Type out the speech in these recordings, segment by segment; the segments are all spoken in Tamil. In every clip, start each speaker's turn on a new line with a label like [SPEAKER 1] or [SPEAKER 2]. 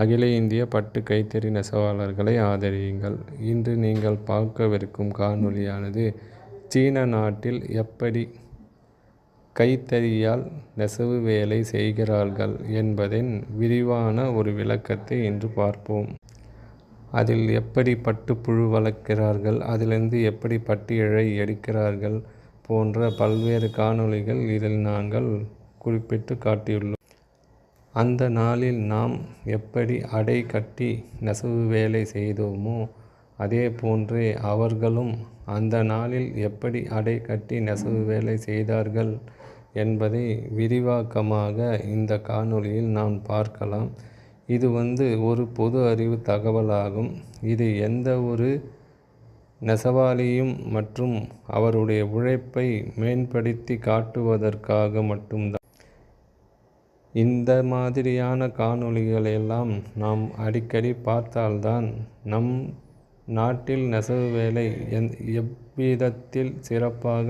[SPEAKER 1] அகில இந்திய பட்டு கைத்தறி நெசவாளர்களை ஆதரியுங்கள். இன்று நீங்கள் பார்க்கவிருக்கும் காணொளியானது சீன நாட்டில் எப்படி கைத்தறியால் நெசவு வேலை செய்கிறார்கள் என்பதன் விரிவான ஒரு விளக்கத்தை இன்று பார்ப்போம். அதில் எப்படி பட்டுப்புழு வளர்க்கிறார்கள் அதிலிருந்து எப்படி பட்டு இழை எடுக்கிறார்கள் போன்ற பல்வேறு காணொளிகள் இதில் நாங்கள் குறிப்பிட்டு காட்டியுள்ளோம். அந்த நாளில் நாம் எப்படி அடை கட்டி நெசவு வேலை செய்தோமோ அதே போன்றே அவர்களும் அந்த நாளில் எப்படி அடை கட்டி நெசவு வேலை செய்தார்கள் என்பதை விரிவாக்கமாக இந்த காணொளியில் நாம் பார்க்கலாம். இது வந்து ஒரு பொது அறிவு தகவலாகும். இது எந்த ஒரு நெசவாளியும் மற்றும் அவருடைய உழைப்பை மேம்படுத்தி காட்டுவதற்காக மட்டும்தான். இந்த மாதிரியான காணொளிகளெல்லாம் நாம் அடிக்கடி பார்த்தால்தான் நம் நாட்டில் நெசவு வேலை எந் எவ்விதத்தில் சிறப்பாக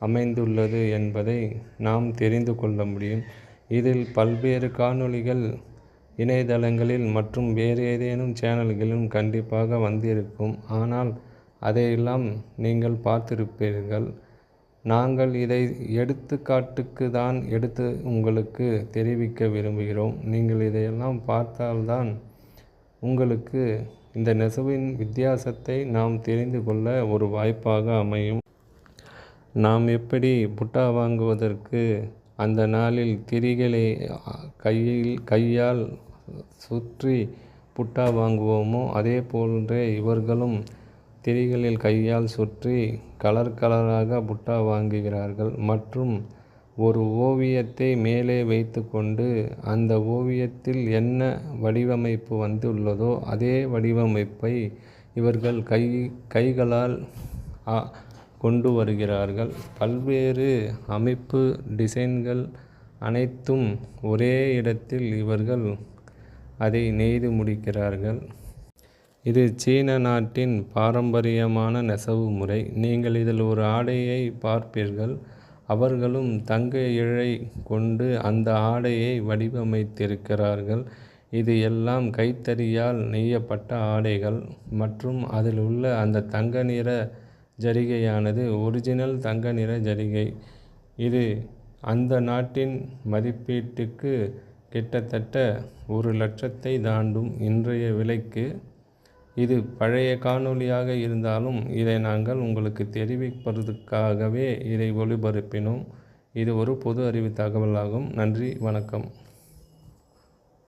[SPEAKER 1] அமைந்துள்ளது என்பதை நாம் தெரிந்து கொள்ள முடியும். இதில் பல்வேறு காணொளிகள் இணையதளங்களில் மற்றும் வேறு ஏதேனும் சேனல்களிலும் கண்டிப்பாக வந்திருக்கும். ஆனால் அதையெல்லாம் நீங்கள் பார்த்திருப்பீர்கள். நாங்கள் இதை எடுத்துக்காட்டுக்கு தான் எடுத்து உங்களுக்கு தெரிவிக்க விரும்புகிறோம். நீங்கள் இதையெல்லாம் பார்த்தால்தான் உங்களுக்கு இந்த நெசவின் வித்தியாசத்தை நாம் தெரிந்து கொள்ள ஒரு வாய்ப்பாக அமையும். நாம் எப்படி புட்டா வாங்குவதற்கு அந்த நாளில் திரிகளை கையில் கையால் சுற்றி புட்டா வாங்குவோமோ அதே போன்றே இவர்களும் திரிகளில் கையால் சுற்றி கலர் கலராக புட்டா வாங்குகிறார்கள். மற்றும் ஒரு ஓவியத்தை மேலே வைத்துக்கொண்டு அந்த ஓவியத்தில் என்ன வடிவமைப்பு வந்துள்ளதோ அதே வடிவமைப்பை இவர்கள் கை கைகளால் கொண்டு வருகிறார்கள். பல்வேறு அமைப்பு டிசைன்கள் அனைத்தும் ஒரே இடத்தில் இவர்கள் அதை நெய்து முடிக்கிறார்கள். இது சீன நாட்டின் பாரம்பரியமான நெசவு முறை. நீங்கள் இதில் ஒரு ஆடையை பார்ப்பீர்கள். அவர்களும் தங்க இழை கொண்டு அந்த ஆடையை வடிவமைத்திருக்கிறார்கள். இது எல்லாம் கைத்தறியால் நெய்யப்பட்ட ஆடைகள் மற்றும் அதில் உள்ள அந்த தங்க நிற ஜரிகையானது ஒரிஜினல் தங்க நிற ஜரிகை. இது அந்த நாட்டின் மதிப்பீட்டுக்கு கிட்டத்தட்ட ஒரு லட்சத்தை தாண்டும் இன்றைய விலைக்கு இது பழைய காணொளியாக இருந்தாலும் இதை நாங்கள் உங்களுக்கு தெரிவிப்பதற்காகவே இதை ஒளிபரப்பினோம். இது ஒரு பொது அறிவு தகவலாகும். நன்றி வணக்கம்.